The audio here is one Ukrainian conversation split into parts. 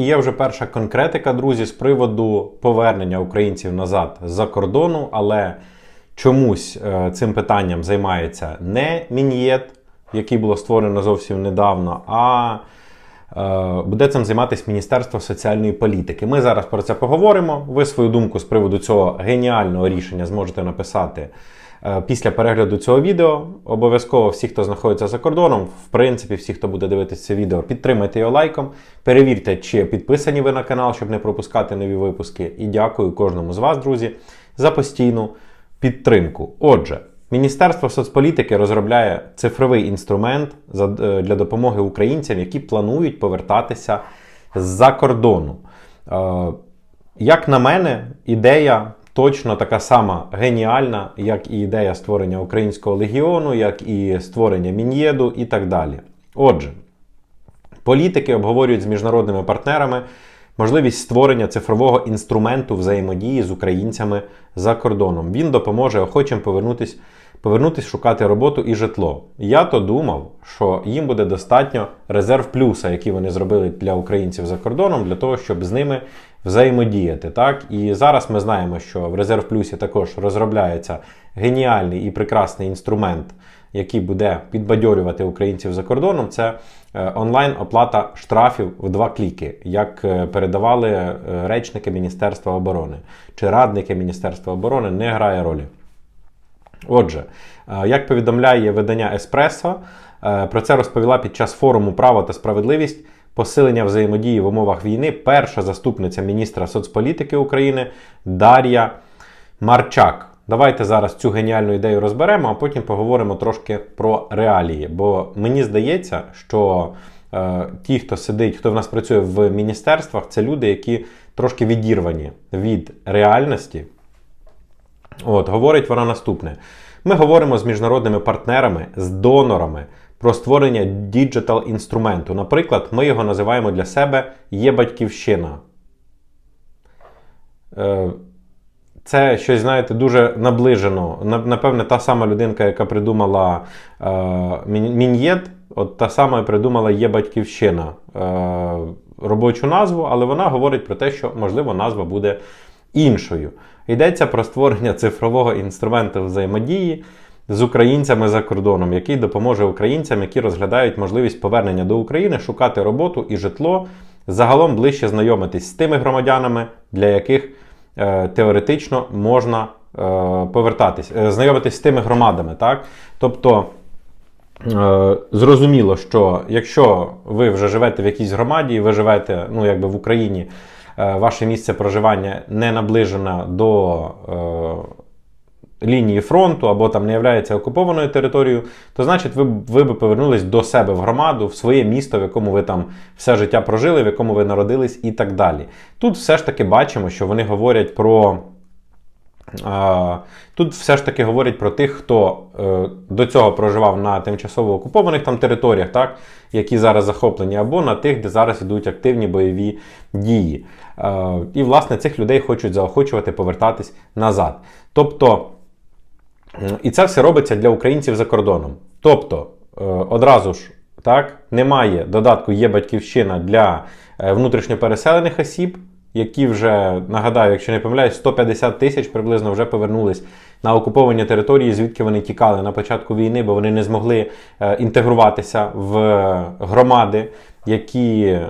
Є вже перша конкретика, друзі, з приводу повернення українців назад з-за кордону, але чомусь е, цим питанням займається не Мін'єт, який було створено зовсім недавно, а е, буде цим займатися Міністерство соціальної політики. Ми зараз про це поговоримо. Ви свою думку з приводу цього геніального рішення зможете написати після перегляду цього відео. Обов'язково всі, хто знаходиться за кордоном, в принципі, всі, хто буде дивитися це відео, підтримайте його лайком. Перевірте, чи підписані ви на канал, щоб не пропускати нові випуски. І дякую кожному з вас, друзі, за постійну підтримку. Отже, Міністерство соцполітики розробляє цифровий інструмент е, для допомоги українцям, які планують повертатися з-за кордону. Е, Як на мене, ідея точно така сама геніальна, як і ідея створення українського легіону, як і створення Мін'єду і так далі. Отже, політики обговорюють з міжнародними партнерами можливість створення цифрового інструменту взаємодії з українцями за кордоном. Він допоможе охочим повернутись, повернутись шукати роботу і житло. Я то думав, що їм буде достатньо резерв плюса, який вони зробили для українців за кордоном, для того, щоб з ними взаємодіяти. Так? І зараз ми знаємо, що в резерв плюсі також розробляється геніальний і прекрасний інструмент який буде підбадьорювати українців за кордоном, це е, онлайн-оплата штрафів в два кліки, як е, передавали е, речники Міністерства оборони чи радники Міністерства оборони, не грає ролі. Отже, як повідомляє видання Еспресо, про це розповіла під час форуму Право та справедливість. Посилення взаємодії в умовах війни перша заступниця міністра соцполітики України Дар'я Марчак. Давайте зараз цю геніальну ідею розберемо, а потім поговоримо трошки про реалії. Бо мені здається, що е, ті, хто сидить, хто в нас працює в міністерствах, це люди, які трошки відірвані від реальності. От, говорить вона наступне: ми говоримо з міжнародними партнерами, з донорами про створення діджитал інструменту. Наприклад, ми його називаємо для себе Є батьківщина. Е, це щось, знаєте, дуже наближено. Напевне, та сама людинка, яка придумала е, Мін'єд, от та сама придумала Є батьківщина е, робочу назву, але вона говорить про те, що можливо назва буде іншою. Йдеться про створення цифрового інструменту взаємодії з українцями за кордоном, який допоможе українцям, які розглядають можливість повернення до України, шукати роботу і житло, загалом ближче знайомитись з тими громадянами, для яких е, теоретично можна е, повертатись, е, знайомитись з тими громадами. Так? Тобто. Е, Зрозуміло, що якщо ви вже живете в якійсь громаді, ви живете ну, якби в Україні, е, ваше місце проживання не наближено до е, лінії фронту або там не являється окупованою територією, то значить ви, ви би повернулись до себе в громаду, в своє місто, в якому ви там все життя прожили, в якому ви народились і так далі. Тут все ж таки бачимо, що вони говорять про. Тут все ж таки говорять про тих, хто е, до цього проживав на тимчасово окупованих там територіях, так, які зараз захоплені, або на тих, де зараз йдуть активні бойові дії. Е, і, власне, цих людей хочуть заохочувати повертатись назад. Тобто, і це все робиться для українців за кордоном. Тобто, е, одразу ж так, немає додатку є батьківщина для е, внутрішньопереселених осіб, які вже нагадаю, якщо не помиляюсь, 150 тисяч приблизно вже повернулись на окуповані території, звідки вони тікали на початку війни, бо вони не змогли е, інтегруватися в громади, які е,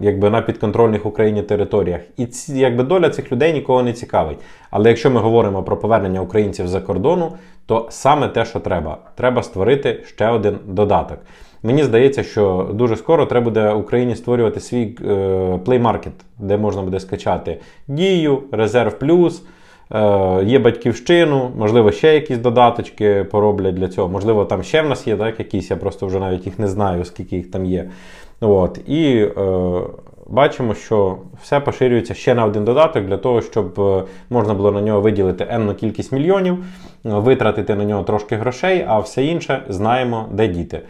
якби на підконтрольних Україні територіях. І ці, якби доля цих людей нікого не цікавить. Але якщо ми говоримо про повернення українців за кордону, то саме те, що треба, треба створити ще один додаток. Мені здається, що дуже скоро треба буде Україні створювати свій Market, де можна буде скачати Дію, Резерв Плюс, є батьківщину, можливо, ще якісь додаточки пороблять для цього. Можливо, там ще в нас є так, якісь, я просто вже навіть їх не знаю, скільки їх там є. От. І е, бачимо, що все поширюється ще на один додаток для того, щоб е, можна було на нього виділити енну кількість мільйонів, е, витратити на нього трошки грошей, а все інше знаємо, де діти.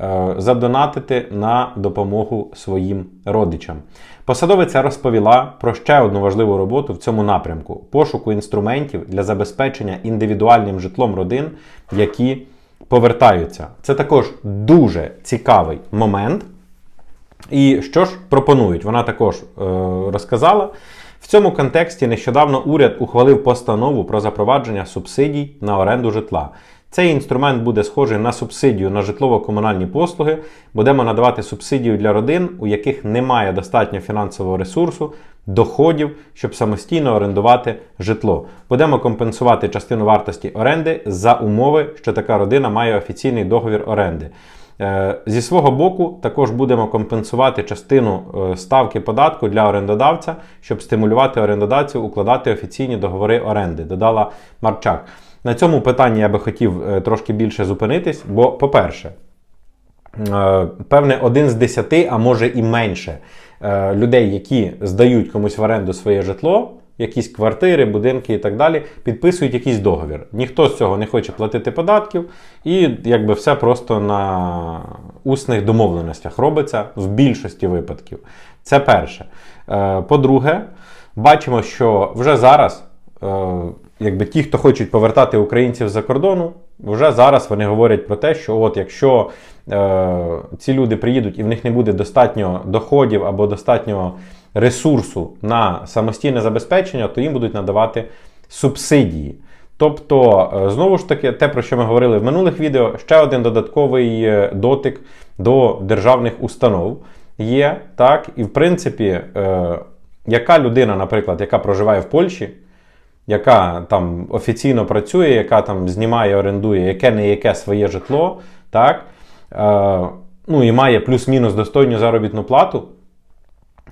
Е, Задонатити на допомогу своїм родичам. Посадовиця розповіла про ще одну важливу роботу в цьому напрямку: пошуку інструментів для забезпечення індивідуальним житлом родин, які повертаються. Це також дуже цікавий момент. І що ж пропонують? Вона також е, розказала. В цьому контексті нещодавно уряд ухвалив постанову про запровадження субсидій на оренду житла. Цей інструмент буде схожий на субсидію на житлово-комунальні послуги. Будемо надавати субсидію для родин, у яких немає достатньо фінансового ресурсу, доходів, щоб самостійно орендувати житло. Будемо компенсувати частину вартості оренди за умови, що така родина має офіційний договір оренди. Е, Зі свого боку, також будемо компенсувати частину е, ставки податку для орендодавця, щоб стимулювати орендодавців укладати офіційні договори оренди, додала Марчак. На цьому питанні я би хотів е, трошки більше зупинитись, бо, по-перше, е, певне, один з десяти, а може і менше е, людей, які здають комусь в оренду своє житло, якісь квартири, будинки і так далі, підписують якийсь договір. Ніхто з цього не хоче платити податків, і якби все просто на усних домовленостях робиться в більшості випадків. Це перше. По-друге, бачимо, що вже зараз. Якби ті, хто хочуть повертати українців за кордону, вже зараз вони говорять про те, що от якщо е, ці люди приїдуть і в них не буде достатньо доходів або достатньо ресурсу на самостійне забезпечення, то їм будуть надавати субсидії. Тобто, е, знову ж таки, те, про що ми говорили в минулих відео, ще один додатковий е, дотик до державних установ є. Так, і в принципі, е, яка людина, наприклад, яка проживає в Польщі, яка там офіційно працює, яка там знімає, орендує, яке не яке своє житло, так, е, ну і має плюс-мінус достойну заробітну плату,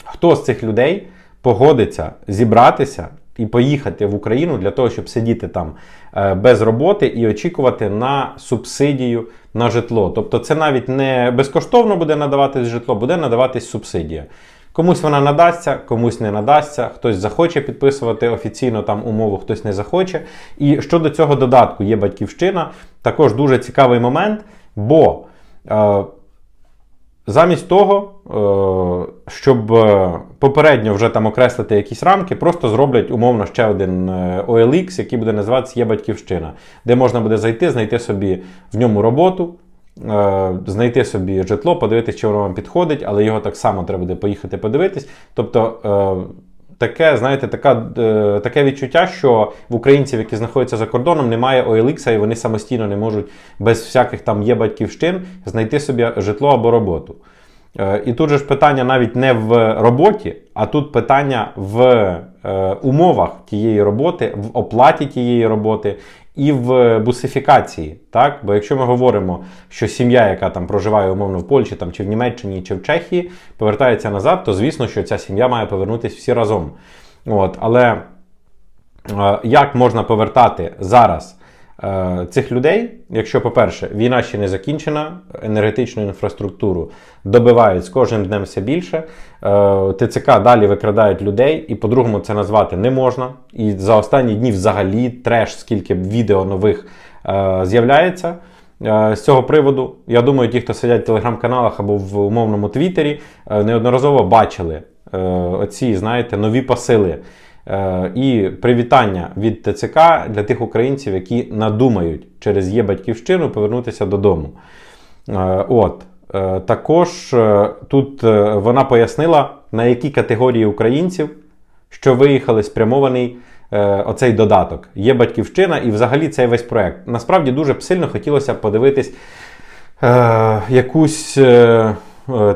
хто з цих людей погодиться зібратися і поїхати в Україну для того, щоб сидіти там е, без роботи і очікувати на субсидію на житло. Тобто це навіть не безкоштовно буде надаватись житло, буде надаватись субсидія. Комусь вона надасться, комусь не надасться, хтось захоче підписувати офіційно там умову, хтось не захоче. І щодо цього додатку є батьківщина, також дуже цікавий момент, бо е, замість того, е, щоб е, попередньо вже там окреслити якісь рамки, просто зроблять умовно ще один е, OLX, який буде називатися Є батьківщина, де можна буде зайти, знайти собі в ньому роботу. Е, Знайти собі житло, подивитися, чи воно вам підходить, але його так само треба буде поїхати подивитись. Тобто е, таке, знаєте, така, е, таке відчуття, що в українців, які знаходяться за кордоном, немає OLX, і вони самостійно не можуть без всяких там є батьківщин знайти собі житло або роботу. І тут же ж питання навіть не в роботі, а тут питання в умовах тієї роботи, в оплаті тієї роботи і в бусифікації. Так? Бо якщо ми говоримо, що сім'я, яка там проживає умовно в Польщі там, чи в Німеччині, чи в Чехії, повертається назад, то звісно, що ця сім'я має повернутися всі разом. От, але е, як можна повертати зараз е, цих людей, якщо, по-перше, війна ще не закінчена, енергетичну інфраструктуру добивають з кожним днем все більше, е, ТЦК далі викрадають людей, і по-другому це назвати не можна. І за останні дні взагалі треш, скільки відео нових е, з'являється. Е, З цього приводу, я думаю, ті, хто сидять в телеграм-каналах або в умовному Твіттері, е, неодноразово бачили е, оці, знаєте, нові посили Е, І привітання від ТЦК для тих українців, які надумають через є батьківщину повернутися додому. Е, От. Е, Також е, тут е, вона пояснила, на які категорії українців, що виїхали, спрямований е, оцей додаток. Є батьківщина і взагалі цей весь проект. Насправді дуже сильно хотілося подивитись е, якусь. Е, е,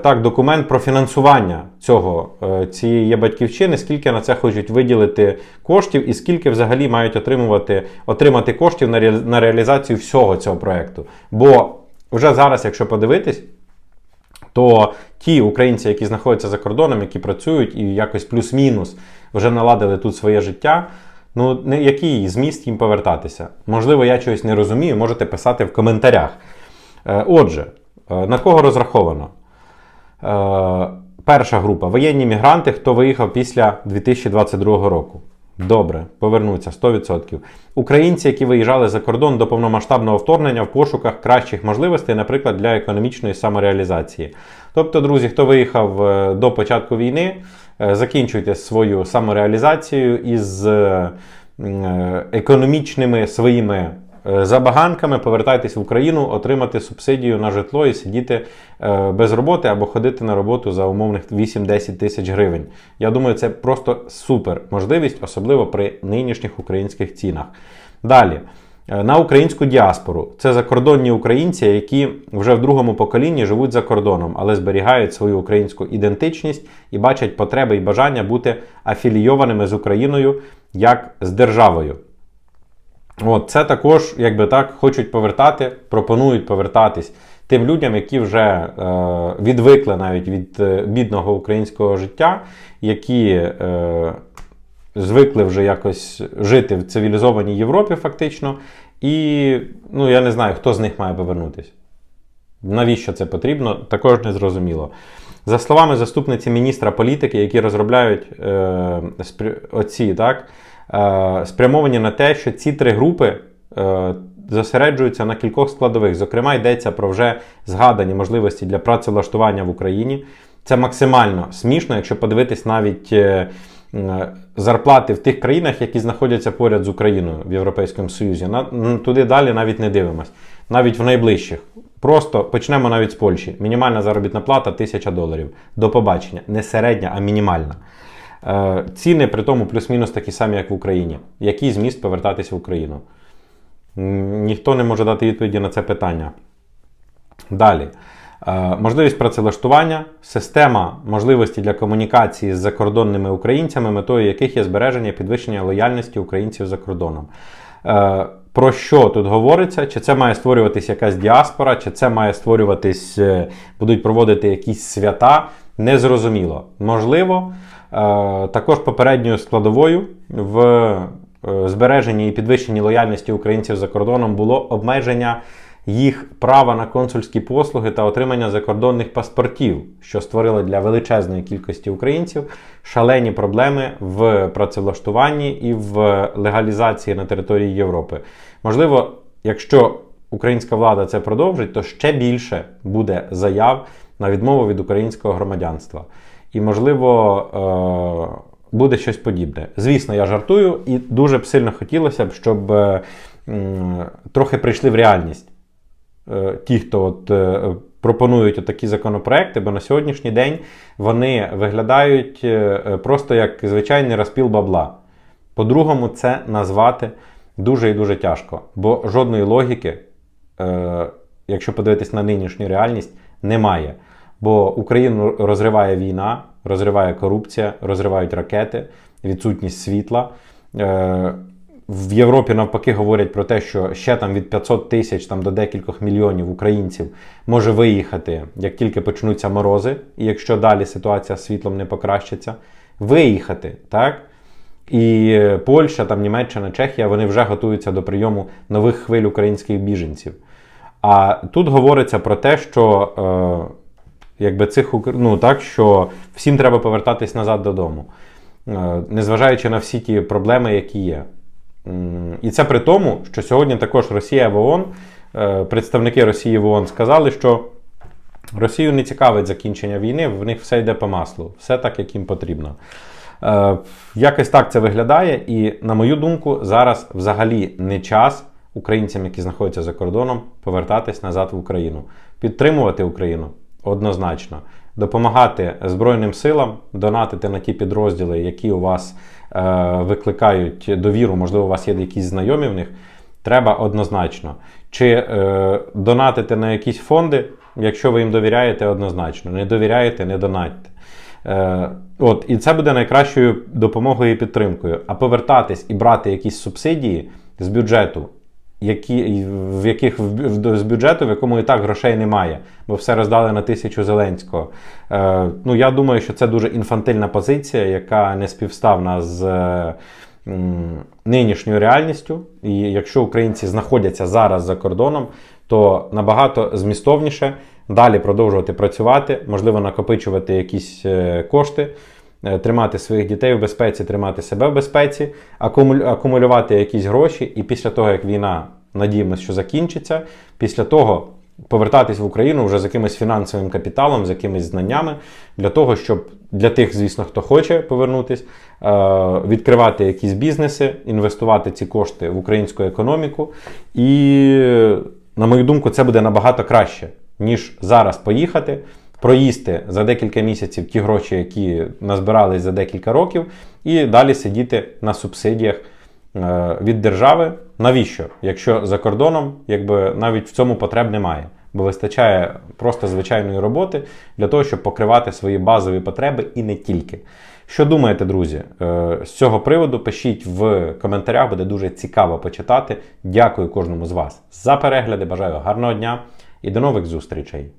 так, документ про фінансування цього е, цієї батьківщини, скільки на це хочуть виділити коштів, і скільки взагалі мають отримувати отримати коштів на, ре- на реалізацію всього цього проекту. Бо вже зараз, якщо подивитись, то ті українці, які знаходяться за кордоном, які працюють і якось плюс-мінус вже наладили тут своє життя. Ну, не- який зміст їм повертатися? Можливо, я чогось не розумію, можете писати в коментарях. Е, Отже, е, на кого розраховано? Е, Перша група воєнні мігранти, хто виїхав після 2022 року. Добре, повернуться 100%. Українці, які виїжджали за кордон до повномасштабного вторгнення в пошуках кращих можливостей, наприклад, для економічної самореалізації. Тобто, друзі, хто виїхав е, до початку війни, е, закінчуйте свою самореалізацію із економічними своїми е, забаганками повертайтесь в Україну, отримати субсидію на житло і сидіти е, без роботи або ходити на роботу за умовних 8-10 тисяч гривень. Я думаю, це просто супер можливість, особливо при нинішніх українських цінах. Далі. Е, На українську діаспору це закордонні українці, які вже в другому поколінні живуть за кордоном, але зберігають свою українську ідентичність і бачать потреби і бажання бути афілійованими з Україною як з державою. От, це також, якби так, хочуть повертати, пропонують повертатись тим людям, які вже е, відвикли навіть від е, бідного українського життя, які е, звикли вже якось жити в цивілізованій Європі, фактично. І ну, я не знаю, хто з них має повернутися. Навіщо це потрібно, також не зрозуміло. За словами заступниці міністра політики, які розробляють е, оці, так, спрямовані на те, що ці три групи е, зосереджуються на кількох складових. Зокрема, йдеться про вже згадані можливості для працевлаштування в Україні. Це максимально смішно, якщо подивитись навіть е, е, зарплати в тих країнах, які знаходяться поряд з Україною в Європейському Союзі. Туди далі навіть не дивимось. Навіть в найближчих. Просто почнемо навіть з Польщі. Мінімальна заробітна плата 1000 доларів. До побачення. Не середня, а мінімальна. Е, ціни при тому плюс-мінус такі самі, як в Україні. Який зміст повертатися в Україну? Ніхто не може дати відповіді на це питання. Далі. Е, Можливість працевлаштування, система можливості для комунікації з закордонними українцями, метою яких є збереження підвищення лояльності українців за кордоном. Е, Про що тут говориться? Чи це має створюватись якась діаспора, чи це має створюватись, будуть проводити якісь свята? Незрозуміло. Можливо, також попередньою складовою в е, збереженні і підвищенні лояльності українців за кордоном було обмеження їх права на консульські послуги та отримання закордонних паспортів, що створило для величезної кількості українців шалені проблеми в працевлаштуванні і в легалізації на території Європи. Можливо, якщо українська влада це продовжить, то ще більше буде заяв на відмову від українського громадянства. І, можливо, е, буде щось подібне. Звісно, я жартую, і дуже б сильно хотілося б, щоб е, трохи прийшли в реальність е, ті, хто от, пропонують такі законопроекти, бо на сьогоднішній день вони виглядають просто як звичайний розпіл бабла. По-другому, це назвати дуже і дуже тяжко, бо жодної логіки, якщо подивитись на нинішню реальність, немає. Бо Україну розриває війна, розриває корупція, розривають ракети, відсутність світла. Е, в Європі навпаки говорять про те, що ще там від 500 тисяч там, до декількох мільйонів українців може виїхати, як тільки почнуться морози, і якщо далі ситуація з світлом не покращиться, виїхати, так? І Польща, там, Німеччина, Чехія вони вже готуються до прийому нових хвиль українських біженців. А тут говориться про те, що е, якби цих ну, так, що всім треба повертатись назад додому, е, незважаючи на всі ті проблеми, які є. І це при тому, що сьогодні також Росія в ООН, е, представники Росії в ООН сказали, що Росію не цікавить закінчення війни, в них все йде по маслу, все так, як їм потрібно. Е, Якось так це виглядає, і, на мою думку, зараз взагалі не час українцям, які знаходяться за кордоном, повертатись назад в Україну, підтримувати Україну однозначно, допомагати Збройним силам, донатити на ті підрозділи, які у вас е, викликають довіру, можливо, у вас є якісь знайомі в них. Треба однозначно. Чи е, донатити на якісь фонди, якщо ви їм довіряєте, однозначно. Не довіряєте, не донатьте. Е, от, і це буде найкращою допомогою і підтримкою. А повертатись і брати якісь субсидії з бюджету, які, в яких в, з бюджету, в якому і так грошей немає, бо все роздали на тисячу Зеленського. Е, ну, я думаю, що це дуже інфантильна позиція, яка не співставна з. е, Нинішньою реальністю, і якщо українці знаходяться зараз за кордоном, то набагато змістовніше далі продовжувати працювати, можливо, накопичувати якісь е, кошти, тримати своїх дітей в безпеці, тримати себе в безпеці, акумулю- акумулювати якісь гроші, і після того, як війна, надіємося, що закінчиться, після того повертатись в Україну вже з якимось фінансовим капіталом, з якимись знаннями, для того, щоб для тих, звісно, хто хоче повернутись, е, відкривати якісь бізнеси, інвестувати ці кошти в українську економіку. І, на мою думку, це буде набагато краще, ніж зараз поїхати, проїсти за декілька місяців ті гроші, які назбирались за декілька років, і далі сидіти на субсидіях е, від держави. Навіщо? Якщо за кордоном, якби навіть в цьому потреб немає, бо вистачає просто звичайної роботи для того, щоб покривати свої базові потреби і не тільки. Що думаєте, друзі? Е, З цього приводу пишіть в коментарях, буде дуже цікаво почитати. Дякую кожному з вас за перегляди. Бажаю гарного дня і до нових зустрічей!